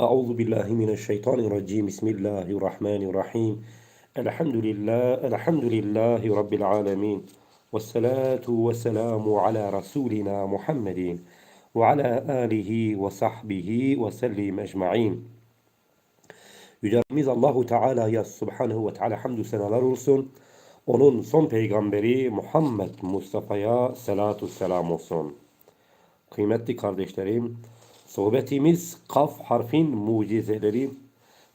أعوذ بالله من الشيطان الرجيم بسم الله الرحمن الرحيم الحمد لله الحمد لله رب العالمين والصلاة والسلام على رسولنا محمد وعلى آله وصحبه وسلم أجمعين Yüce Rabbimiz Allahu Teala'ya Subhanahu ve Teala hamdü senalar olsun. Onun son peygamberi Muhammed Mustafa'ya salatu selam olsun. Kıymetli kardeşlerim, sohbetimiz kaf harfin mucizeleri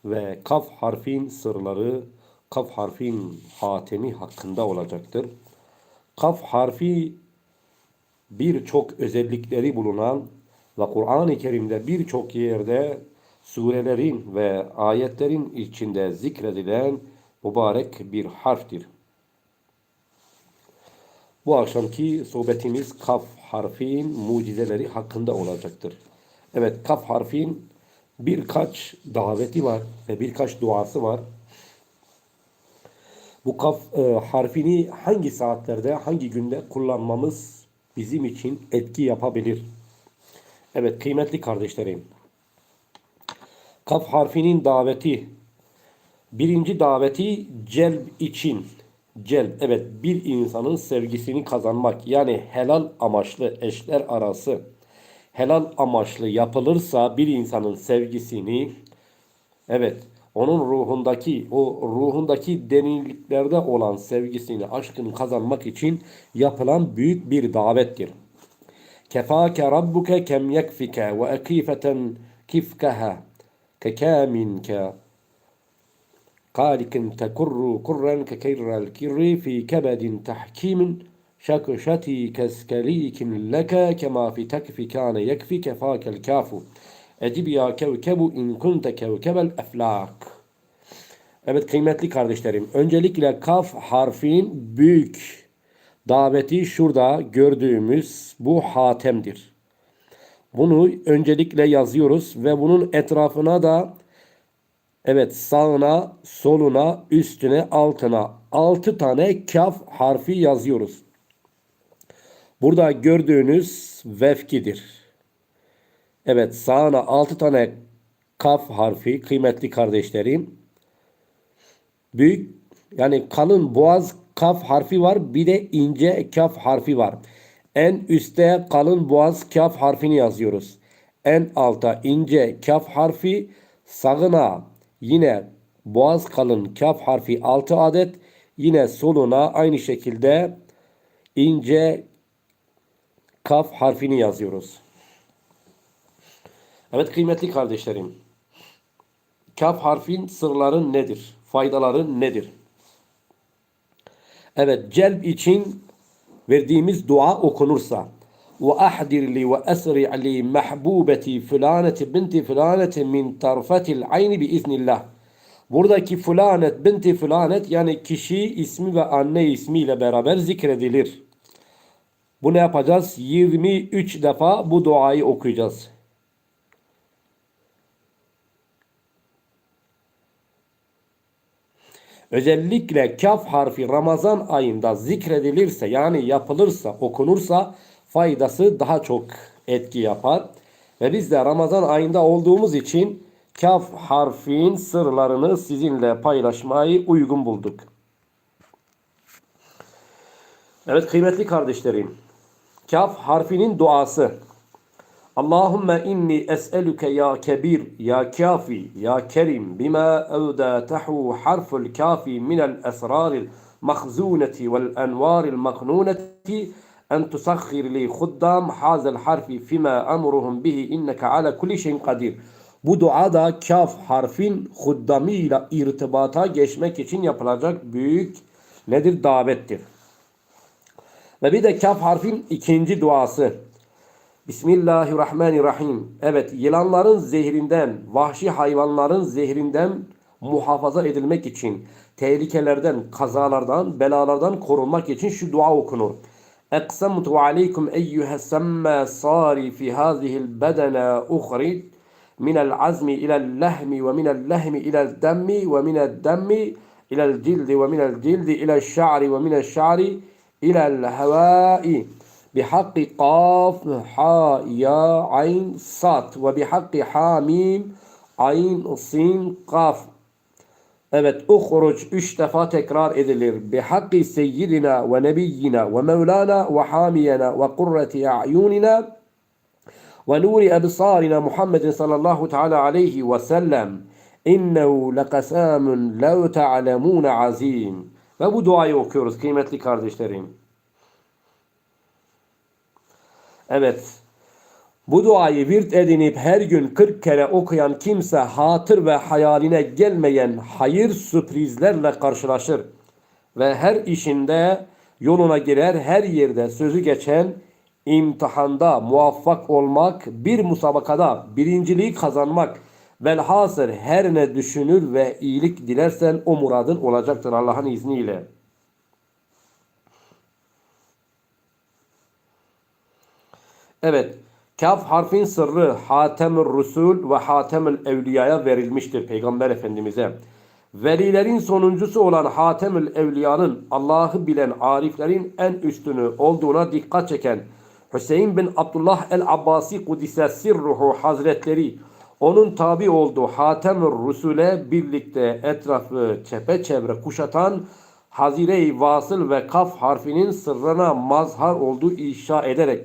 ve kaf harfin sırları, kaf harfin hatemi hakkında olacaktır. Kaf harfi birçok özellikleri bulunan ve Kur'an-ı Kerim'de birçok yerde surelerin ve ayetlerin içinde zikredilen mübarek bir harftir. Bu akşamki sohbetimiz kaf harfin mucizeleri hakkında olacaktır. Evet kaf harfin birkaç daveti var ve birkaç duası var. Bu kaf e, harfini hangi saatlerde, hangi günde kullanmamız bizim için etki yapabilir? Evet kıymetli kardeşlerim. Kaf harfinin daveti birinci daveti celb için celb evet bir insanın sevgisini kazanmak yani helal amaçlı eşler arası helal amaçlı yapılırsa bir insanın sevgisini evet onun ruhundaki o ruhundaki deniliklerde olan sevgisini, aşkını kazanmak için yapılan büyük bir davettir. Kefake rabbuke kem yekfike ve ekifeten kifkaha kekaminke kalikin tekurru kurren kekeyrel kirri fi kebedin tahkimin şakşati keskerikin leke kema fi tekfi kâne yekfi kefâkel kâfu. Edib ya kevkebu in kunte kevkebel eflak. Evet kıymetli kardeşlerim. Öncelikle kaf harfin büyük daveti şurada gördüğümüz bu hatemdir. Bunu öncelikle yazıyoruz ve bunun etrafına da evet sağına, soluna, üstüne, altına 6 tane kaf harfi yazıyoruz. Burada gördüğünüz vefkidir. Evet sağına 6 tane kaf harfi kıymetli kardeşlerim. Büyük yani kalın boğaz kaf harfi var bir de ince kaf harfi var. En üstte kalın boğaz kaf harfini yazıyoruz. En alta ince kaf harfi sağına Yine boğaz kalın kaf harfi 6 adet. Yine soluna aynı şekilde ince kaf harfini yazıyoruz. Evet kıymetli kardeşlerim. Kaf harfin sırları nedir? Faydaları nedir? Evet celb için verdiğimiz dua okunursa ve ahdir li ve esri li mahbubeti fulaneti binti fulaneti min tarfetil ayni bi iznillah. Buradaki fulanet binti fulanet yani kişi ismi ve anne ismiyle beraber zikredilir. Bu ne yapacağız? 23 defa bu duayı okuyacağız. Özellikle kaf harfi Ramazan ayında zikredilirse yani yapılırsa, okunursa faydası daha çok etki yapar. Ve biz de Ramazan ayında olduğumuz için kaf harfin sırlarını sizinle paylaşmayı uygun bulduk. Evet kıymetli kardeşlerim. Kaf harfinin duası. Allahümme inni es'eluke ya kebir, ya kafi, ya kerim bima evdâtehu harful kafi minel esraril mahzuneti vel envaril maknuneti en tusakhir li khuddam hazel harfi fima amruhum bihi inneke ala kulli şeyin kadir. Bu dua da kaf harfin huddamıyla irtibata geçmek için yapılacak büyük nedir? Davettir. Ve bir de kaf harfin ikinci duası. Bismillahirrahmanirrahim. Evet yılanların zehrinden, vahşi hayvanların zehrinden muhafaza edilmek için, tehlikelerden, kazalardan, belalardan korunmak için şu dua okunur. Eksemtu aleykum eyyühe semme sari fi hazihil bedene uhrid minel azmi ilel lehmi ve minel lehmi ilel demmi ve minel demmi ilel cildi ve minel cildi ilel şa'ri ve minel şa'ri إلى الهواء بحق قاف حاء يا عين صاد وبحق حاميم Ayn, sin, kaf. Evet, uhruc üç defa tekrar edilir. Bi hakki seyyidina ve nebiyyina ve mevlana ve hamiyena ve kurreti a'yunina ve nuri ebsarina Muhammedin sallallahu teala aleyhi ve sellem. İnnehu lekasamun lev te'alemûne azim. Ve bu duayı okuyoruz kıymetli kardeşlerim. Evet. Bu duayı virt edinip her gün 40 kere okuyan kimse hatır ve hayaline gelmeyen hayır sürprizlerle karşılaşır. Ve her işinde yoluna girer, her yerde sözü geçen imtihanda muvaffak olmak, bir musabakada birinciliği kazanmak, velhasır her ne düşünür ve iyilik dilersen o muradın olacaktır Allah'ın izniyle. Evet. Kaf harfin sırrı Hatemül Rusul ve Hatemül Evliya'ya verilmiştir Peygamber Efendimiz'e. Velilerin sonuncusu olan Hatemül Evliya'nın Allah'ı bilen ariflerin en üstünü olduğuna dikkat çeken Hüseyin bin Abdullah el-Abbasi Kudise Sirruhu Hazretleri onun tabi olduğu Hatemül Rusul'e birlikte etrafı çepeçevre kuşatan Hazire-i Vasıl ve Kaf harfinin sırrına mazhar olduğu inşa ederek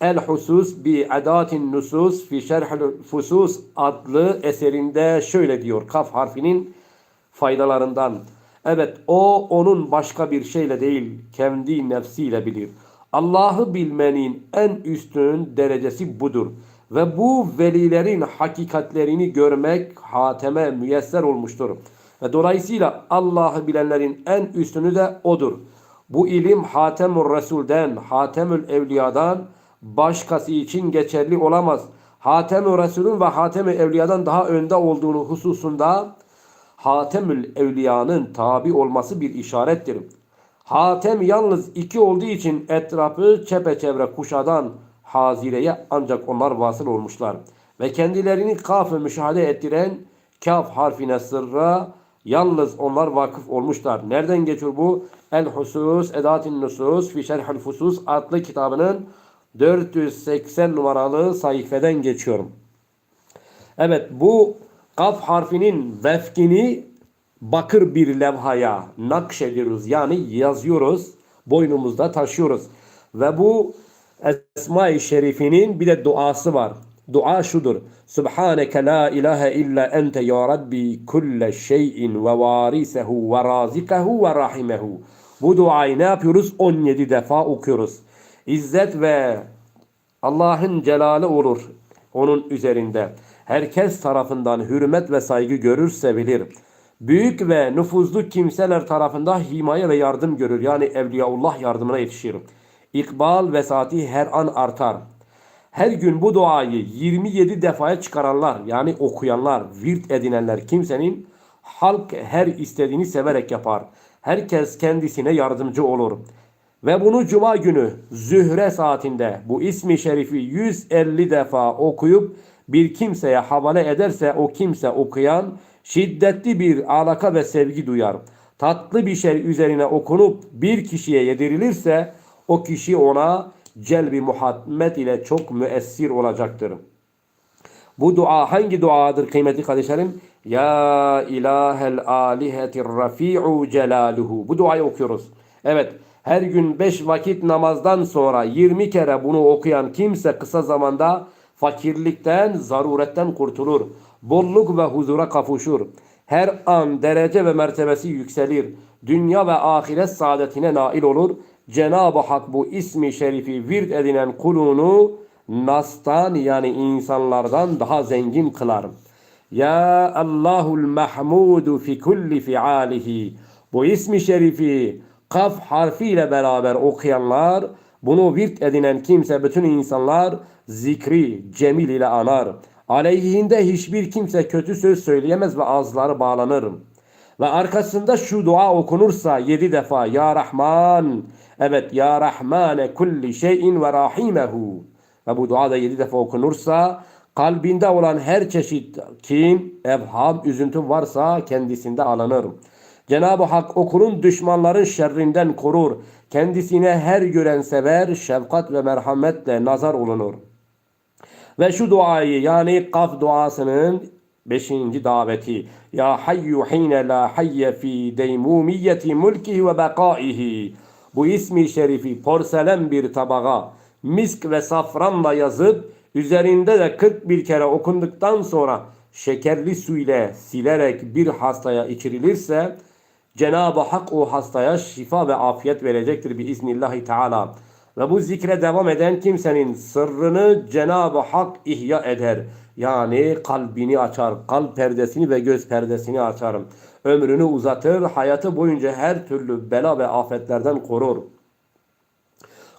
El Husus bi Adatin Nusus fi Şerhül Fusus adlı eserinde şöyle diyor kaf harfinin faydalarından. Evet o onun başka bir şeyle değil kendi nefsiyle bilir. Allah'ı bilmenin en üstün derecesi budur. Ve bu velilerin hakikatlerini görmek hateme müyesser olmuştur. Ve dolayısıyla Allah'ı bilenlerin en üstünü de odur. Bu ilim Hatemur Resul'den, Hatemül Evliya'dan, başkası için geçerli olamaz. Hatem-ü Resul'ün ve Hatem-i Evliya'dan daha önde olduğunu hususunda Hatemül Evliya'nın tabi olması bir işarettir. Hatem yalnız iki olduğu için etrafı çepeçevre kuşadan Hazire'ye ancak onlar vasıl olmuşlar. Ve kendilerini kafı müşahede ettiren kaf harfine sırra yalnız onlar vakıf olmuşlar. Nereden geçiyor bu? El Husus, Edatin Nusus, Fi Şerhül Fusus adlı kitabının 480 numaralı sayfeden geçiyorum. Evet bu kaf harfinin vefkini bakır bir levhaya nakşediyoruz. Yani yazıyoruz. Boynumuzda taşıyoruz. Ve bu Esma-i Şerifinin bir de duası var. Dua şudur. Subhaneke la ilahe illa ente ya Rabbi kulle şeyin ve varisehu ve razikahu ve rahimehu. Bu duayı ne yapıyoruz? 17 defa okuyoruz. İzzet ve Allah'ın celali olur onun üzerinde. Herkes tarafından hürmet ve saygı görürse bilir. Büyük ve nüfuzlu kimseler tarafından himaye ve yardım görür. Yani Evliyaullah yardımına yetişir. İkbal ve saati her an artar. Her gün bu duayı 27 defaya çıkaranlar yani okuyanlar, virt edinenler kimsenin halk her istediğini severek yapar. Herkes kendisine yardımcı olur. Ve bunu cuma günü zühre saatinde bu ismi şerifi 150 defa okuyup bir kimseye havale ederse o kimse okuyan şiddetli bir alaka ve sevgi duyar. Tatlı bir şey üzerine okunup bir kişiye yedirilirse o kişi ona celbi muhammed ile çok müessir olacaktır. Bu dua hangi duadır kıymetli kardeşlerim? Ya ilahel alihetir rafi'u celaluhu. Bu duayı okuyoruz. Evet her gün 5 vakit namazdan sonra 20 kere bunu okuyan kimse kısa zamanda fakirlikten, zaruretten kurtulur. Bolluk ve huzura kavuşur. Her an derece ve mertebesi yükselir. Dünya ve ahiret saadetine nail olur. Cenab-ı Hak bu ismi şerifi virt edinen kulunu nastan yani insanlardan daha zengin kılar. Ya Allahul Mahmudu fi kulli fialihi. Bu ismi şerifi kaf harfiyle beraber okuyanlar, bunu virt edinen kimse bütün insanlar zikri cemil ile anar. Aleyhinde hiçbir kimse kötü söz söyleyemez ve ağızları bağlanır. Ve arkasında şu dua okunursa yedi defa Ya Rahman, evet Ya Rahmane kulli şeyin ve rahimehu. Ve bu dua da yedi defa okunursa kalbinde olan her çeşit kin, evham, üzüntü varsa kendisinde alınır. Cenab-ı Hak okulun düşmanların şerrinden korur. Kendisine her gören sever, şefkat ve merhametle nazar olunur. Ve şu duayı yani kaf duasının Beşinci daveti. Ya hayyu hine la hayye fi deymumiyeti mulkihi ve bekaihi. Bu ismi şerifi porselen bir tabağa misk ve safranla yazıp üzerinde de 41 kere okunduktan sonra şekerli su ile silerek bir hastaya içirilirse Cenab-ı Hak o hastaya şifa ve afiyet verecektir biiznillahi teala. Ve bu zikre devam eden kimsenin sırrını Cenab-ı Hak ihya eder. Yani kalbini açar, kalp perdesini ve göz perdesini açar. Ömrünü uzatır, hayatı boyunca her türlü bela ve afetlerden korur.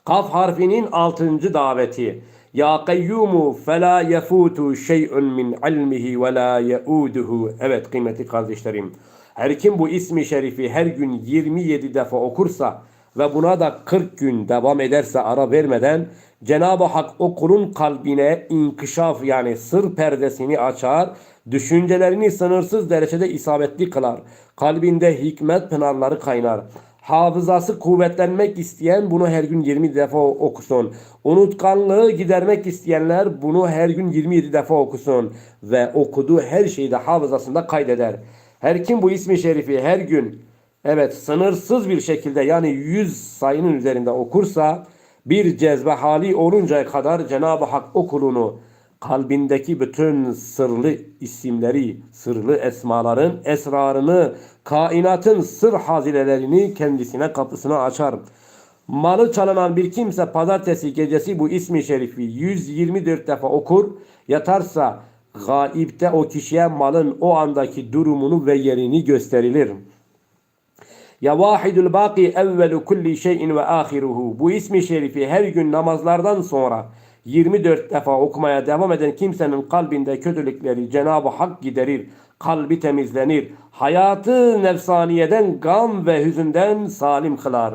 Kaf harfinin altıncı daveti. Ya kayyumu fela yefutu şey'un min ilmihi ve la yeuduhu. Evet kıymetli kardeşlerim. Her kim bu ismi şerifi her gün 27 defa okursa ve buna da 40 gün devam ederse ara vermeden Cenab-ı Hak o kulun kalbine inkişaf yani sır perdesini açar, düşüncelerini sınırsız derecede isabetli kılar. Kalbinde hikmet pınarları kaynar. Hafızası kuvvetlenmek isteyen bunu her gün 20 defa okusun. Unutkanlığı gidermek isteyenler bunu her gün 27 defa okusun. Ve okuduğu her şeyi de hafızasında kaydeder. Her kim bu ismi şerifi her gün evet sınırsız bir şekilde yani 100 sayının üzerinde okursa bir cezbe hali oluncaya kadar Cenab-ı Hak o kulunu kalbindeki bütün sırlı isimleri, sırlı esmaların esrarını, kainatın sır hazilelerini kendisine kapısına açar. Malı çalınan bir kimse pazartesi gecesi bu ismi şerifi 124 defa okur, yatarsa gaibte o kişiye malın o andaki durumunu ve yerini gösterilir. Ya vahidul baki evvelu kulli şeyin ve ahiruhu. Bu ismi şerifi her gün namazlardan sonra 24 defa okumaya devam eden kimsenin kalbinde kötülükleri Cenab-ı Hak giderir. Kalbi temizlenir. Hayatı nefsaniyeden, gam ve hüzünden salim kılar.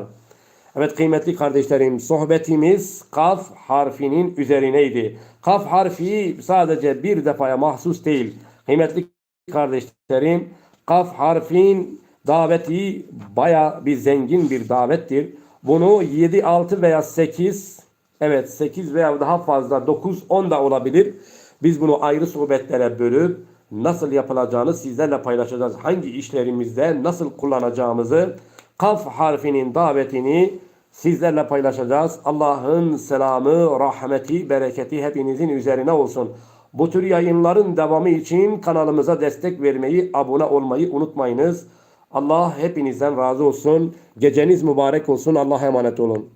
Evet kıymetli kardeşlerim sohbetimiz kaf harfinin üzerineydi. Kaf harfi sadece bir defaya mahsus değil. Kıymetli kardeşlerim kaf harfin daveti baya bir zengin bir davettir. Bunu 7, 6 veya 8 evet 8 veya daha fazla 9, 10 da olabilir. Biz bunu ayrı sohbetlere bölüp nasıl yapılacağını sizlerle paylaşacağız. Hangi işlerimizde nasıl kullanacağımızı kaf harfinin davetini sizlerle paylaşacağız. Allah'ın selamı, rahmeti, bereketi hepinizin üzerine olsun. Bu tür yayınların devamı için kanalımıza destek vermeyi, abone olmayı unutmayınız. Allah hepinizden razı olsun. Geceniz mübarek olsun. Allah'a emanet olun.